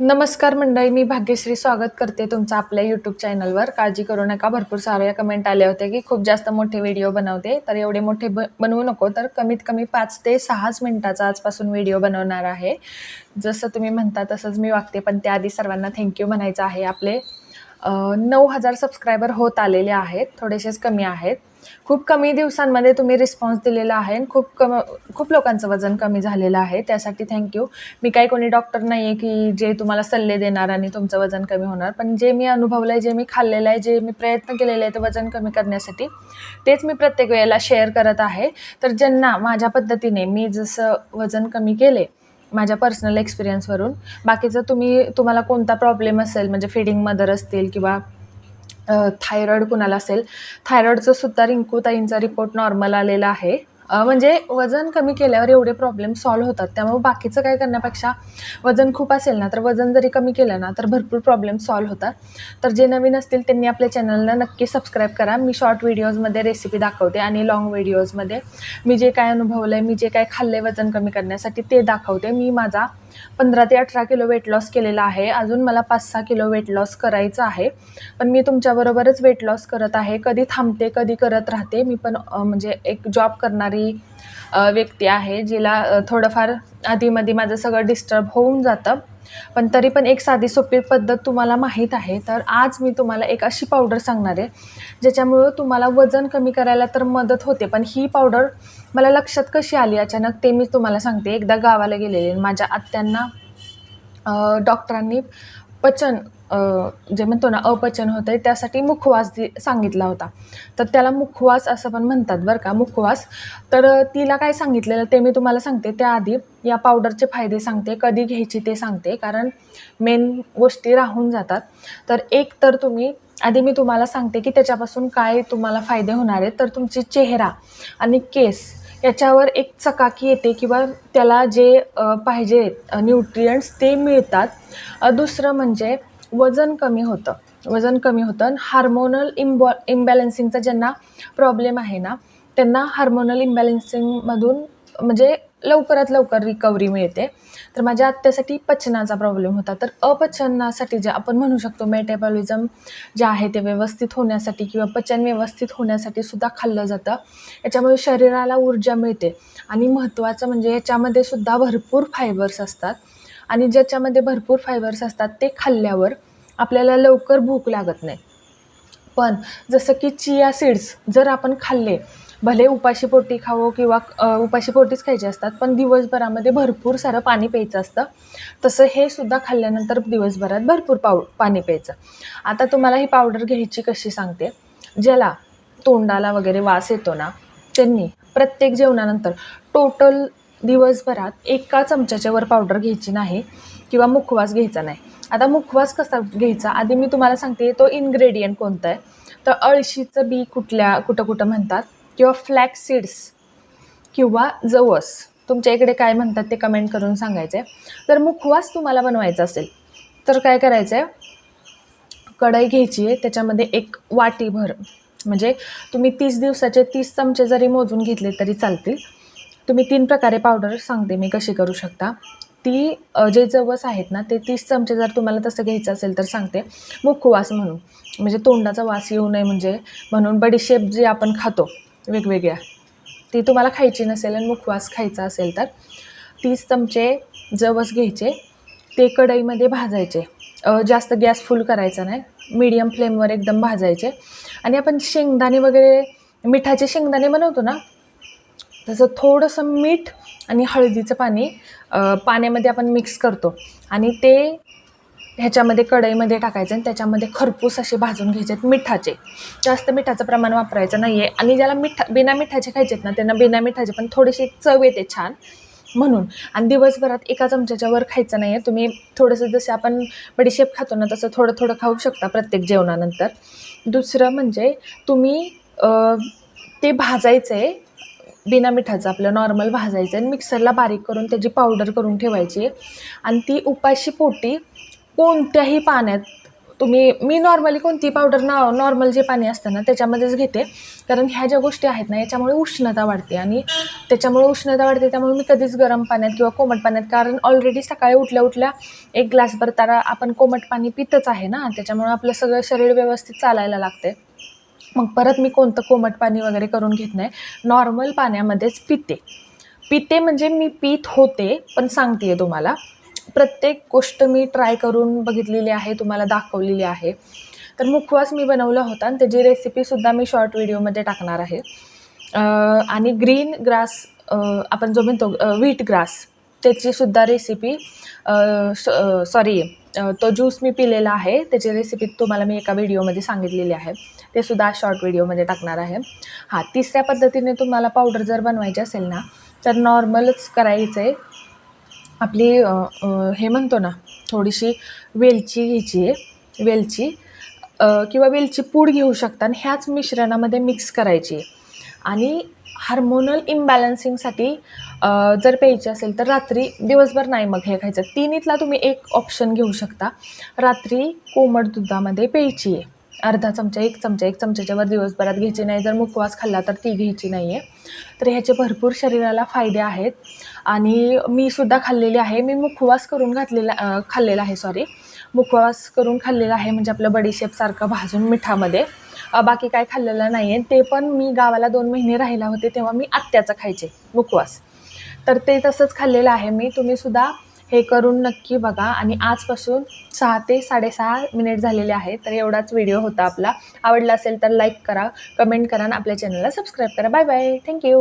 नमस्कार मंडळी मी भाग्यश्री स्वागत करते तुमचं आपल्या यूट्यूब चॅनलवर काळजी करू नका भरपूर साऱ्या कमेंट आल्या होत्या की खूप जास्त मोठे व्हिडिओ बनवते. तर एवढे मोठे ब बनवू नको तर कमीत कमी पाच ते सहाच मिनिटाचा आजपासून व्हिडिओ बनवणार आहे. जसं तुम्ही म्हणता तसंच मी वागते पण त्याआधी सर्वांना थँक्यू म्हणायचं आहे. आपले नऊ हजार सबस्क्रायबर होत आलेले आहेत थोडेसेच कमी आहेत. खूप कमी दिवसांमध्ये तुम्ही रिस्पॉन्स दिलेला आहे आणि खूप कम खूप लोकांचं वजन कमी झालेलं आहे. त्यासाठी थँक्यू मी काही कोणी डॉक्टर नाही आहे की जे तुम्हाला सल्ले देणार आणि तुमचं वजन कमी होणार. पण जे मी अनुभवलं आहे जे मी खाल्लेलं आहे जे मी प्रयत्न केलेले आहे ते वजन कमी करण्यासाठी तेच मी प्रत्येक वेळेला शेअर करत आहे. तर ज्यांना माझ्या पद्धतीने मी जसं वजन कमी केले माझ्या पर्सनल एक्सपिरियन्सवरून बाकीचं तुम्ही तुम्हाला कोणता प्रॉब्लेम असेल म्हणजे फिडिंग मदर असतील किंवा थायरॉईड कुणाला असेल? थायरॉईडचं सुद्धा रिंकूताईंचा रिपोर्ट नॉर्मल आलेला आहे. म्हणजे वजन कमी केल्यावर एवढे प्रॉब्लेम सॉल्व्ह होतात. त्यामुळे बाकीचं काय करण्यापेक्षा वजन खूप असेल ना तर वजन जरी कमी केलं ना तर भरपूर प्रॉब्लेम सॉल्व्ह होतात. तर जे नवीन असतील त्यांनी आपल्या चॅनलला नक्की सबस्क्राईब करा. मी शॉर्ट व्हिडिओजमध्ये रेसिपी दाखवते आणि लाँग व्हिडिओजमध्ये मी जे काय अनुभवलं आहे मी जे काय खाल्ले वजन कमी करण्यासाठी ते दाखवते. मी माझा पंधरा ते अठरा किलो वेट लॉस केलेला आहे. अजून मला पाच सहा किलो वेट लॉस करायचं आहे. पण मी तुमच्याबरोबरच वेट लॉस करत आहे. कधी थांबते कधी करत राहते. मी पण म्हणजे एक जॉब करणारी व्यक्ती आहे जिला थोडंफार आधीमध्ये माझं सगळं डिस्टर्ब होऊन जातं. पण तरी पण एक साधी सोपी पद्धत तुम्हाला माहीत आहे. तर आज मी तुम्हाला एक अशी पावडर सांगणार आहे ज्याच्यामुळं तुम्हाला वजन कमी करायला तर मदत होते पण ही पावडर मला लक्षात कशी आली? अचानक ते मी तुम्हाला सांगते. एकदा गावाला गेलेले माझ्या आत्यांना डॉक्टरांनी पचन जे म्हणतो ना अपचन होतं आहे त्यासाठी मुखवास दि सांगितला होता. तर त्याला मुखवास असं पण म्हणतात बरं का मुखवास. तर तिला काय सांगितलेलं ते मी तुम्हाला सांगते. त्याआधी या पावडरचे फायदे सांगते कधी घ्यायची ते सांगते. कारण मेन गोष्टी राहून जातात. तर एक तर तुम्ही आधी मी तुम्हाला सांगते की त्याच्यापासून काय तुम्हाला फायदे होणार आहेत. तर तुमची चेहरा आणि केस याच्यावर एक चकाकी येते किंवा त्याला जे पाहिजे न्यूट्रियंट्स ते मिळतात. दुसरं म्हणजे वजन कमी होतं. वजन कमी होतं आणि हार्मोनल इम्बॉ इम्बॅलन्सिंगचा ज्यांना प्रॉब्लेम आहे ना त्यांना हार्मोनल इम्बॅलन्सिंगमधून म्हणजे लवकरात लवकर रिकव्हरी मिळते. तर माझ्या आत्यासाठी पचनाचा प्रॉब्लेम होता. तर अपचनासाठी जे आपण म्हणू शकतो मेटाबॉलिझम जे आहे ते व्यवस्थित होण्यासाठी किंवा पचन व्यवस्थित होण्यासाठी सुद्धा खाल्लं जातं. याच्यामुळे शरीराला ऊर्जा मिळते. आणि महत्त्वाचं म्हणजे याच्यामध्ये सुद्धा भरपूर फायबर्स असतात. आणि ज्याच्यामध्ये भरपूर फायबर्स असतात ते खाल्ल्यावर आपल्याला लवकर भूक लागत नाही. पण जसं की चिया सीड्स जर आपण खाल्ले भले उपाशीपोटी खावो किंवा उपाशीपोटीच खायचे असतात पण दिवसभरामध्ये भरपूर सारं पाणी प्यायचं असतं. तसं हे सुद्धा खाल्ल्यानंतर दिवसभरात भरपूर पाव पाणी प्यायचं. आता तुम्हाला ही पावडर घ्यायची कशी सांगते. ज्याला तोंडाला वगैरे वास येतो ना त्यांनी प्रत्येक जेवणानंतर टोटल दिवसभरात एका चमच्याच्या वर पावडर घ्यायची नाही किंवा मुखवास घ्यायचा नाही. आता मुखवास कसा घ्यायचा? आधी मी तुम्हाला सांगते तो इन्ग्रेडियंट कोणता आहे? तर अळशीचं बी कुठल्या कुठं कुठं म्हणतात? किंवा फ्लॅक्स सीड्स किंवा जवस. तुमच्या इकडे काय म्हणतात ते कमेंट करून सांगायचं आहे तर मुखवास तुम्हाला बनवायचा असेल तर काय करायचं आहे कढई घ्यायची आहे त्याच्यामध्ये एक वाटीभर म्हणजे तुम्ही तीस दिवसाचे तीस चमचे जरी मोजून घेतले तरी चालतील. तुम्ही तीन प्रकारे पावडर सांगते मी कशी करू शकता. ती जे जवस आहेत ना ते तीस चमचे जर तुम्हाला तसं घ्यायचं असेल तर सांगते. मुखवास म्हणून म्हणजे तोंडाचा वास येऊ नये म्हणजे म्हणून बडीशेप जी आपण खातो वेगवेगळ्या ती तुम्हाला खायची नसेल आणि मुखवास खायचा असेल तर तीस चमचे जवस घ्यायचे ते कढईमध्ये भाजायचे. जास्त गॅस फुल करायचा नाही मीडियम फ्लेमवर एकदम भाजायचे. आणि आपण शेंगदाणे वगैरे मिठाचे शेंगदाणे बनवतो ना तसं थोडंसं मीठ आणि हळदीचं पाणी पाण्यामध्ये आपण मिक्स करतो. आणि ते ह्याच्यामध्ये कढईमध्ये टाकायचं आणि त्याच्यामध्ये खरपूस असे भाजून घ्यायचे आहेत मिठाचे. जास्त मिठाचं प्रमाण वापरायचं नाही आहे आणि ज्याला मिठा बिना मिठाचे खायचे आहेत ना त्यांना बिना मिठाचे पण थोडीशी चव येते छान. म्हणून आणि दिवसभरात एका चमच्याच्या वर खायचं नाही आहे तुम्ही थोडंसं जसं आपण बडीशेप खातो ना तसं थोडं थोडं खाऊ शकता प्रत्येक जेवणानंतर. दुसरं म्हणजे तुम्ही ते भाजायचं आहे बिना मिठाचं आपलं नॉर्मल भाजायचं आणि मिक्सरला बारीक करून त्याची पावडर करून ठेवायची. आणि ती उपाशी पोटी कोणत्याही पाण्यात तुम्ही मी नॉर्मली कोणती पावडर ना नॉर्मल जे पाणी असतं ना त्याच्यामध्येच घेते. कारण ह्या ज्या गोष्टी आहेत ना याच्यामुळे उष्णता वाढते आणि त्याच्यामुळे उष्णता वाढते त्यामुळे मी कधीच गरम पाण्यात किंवा कोमट पाण्यात कारण ऑलरेडी सकाळी उठल्या उठल्या एक ग्लासभर तारा आपण कोमट पाणी पितच आहे ना त्याच्यामुळे आपलं सगळं शरीर व्यवस्थित चालायला लागते मग परत मी कोणतं कोमट पाणी वगैरे करून घेत नाही. नॉर्मल पाण्यामध्येच पिते. पिते म्हणजे मी पीत होते पण सांगते आहे तुम्हाला. प्रत्येक गोष्ट मी ट्राय करून बघितलेली आहे तुम्हाला दाखवलेली आहे. तर मुखवास मी बनवला होता आणि त्याची रेसिपीसुद्धा मी शॉर्ट व्हिडिओमध्ये टाकणार आहे. आणि ग्रीन ग्रास आपण जो म्हणतो व्हीट ग्रास त्याचीसुद्धा रेसिपी सॉरी तो ज्यूस मी पिलेला आहे. त्याची रेसिपी तुम्हाला मी एका व्हिडिओमध्ये सांगितलेली आहे. ते सुद्धा शॉर्ट व्हिडिओमध्ये टाकणार आहे. हां तिसऱ्या पद्धतीने तुम्हाला पावडर जर बनवायची असेल ना तर नॉर्मलच करायचं. आहे आपली हे म्हणतो ना थोडीशी वेलची घ्यायची आहे वेलची किंवा वेलची पूड घेऊ शकता आणि ह्याच मिश्रणामध्ये मिक्स करायची. आहे आणि हार्मोनल इम्बॅलन्सिंगसाठी जर प्यायची असेल तर रात्री दिवसभर नाही मग हे खायचं. तिन्हीतला तुम्ही एक ऑप्शन घेऊ शकता. रात्री कोमट दुधामध्ये प्यायची आहे. अर्धा चमचा एक चमचा एक चमच्याच्या वर दिवसभरात घ्यायची नाही. जर मुखवास खाल्ला तर ती घ्यायची नाही आहे तर ह्याचे भरपूर शरीराला फायदे आहेत. आणि मी सुद्धा खाल्लेली आहे. मी मुखवास करून घातलेला खाल्लेला आहे सॉरी मुखवास करून खाल्लेला आहे. म्हणजे आपलं बडीशेपसारखं भाजून मिठामध्ये. बाकी काय खाल्लेलं नाही आहे ते पण मी गावाला दोन महिने राहिला होते तेव्हा मी आत्याचं खायचे मुखवास तर ते तसंच खाल्लेलं आहे. मी तुम्हीसुद्धा हे करून नक्की बघा. आणि आजपासून सहा ते साडेसहा मिनिट झालेले आहे तर एवढाच व्हिडिओ होता आपला. आवडला असेल तर लाईक करा कमेंट करा आणि आपल्या चॅनलला सबस्क्राईब करा. Bye bye. थँक्यू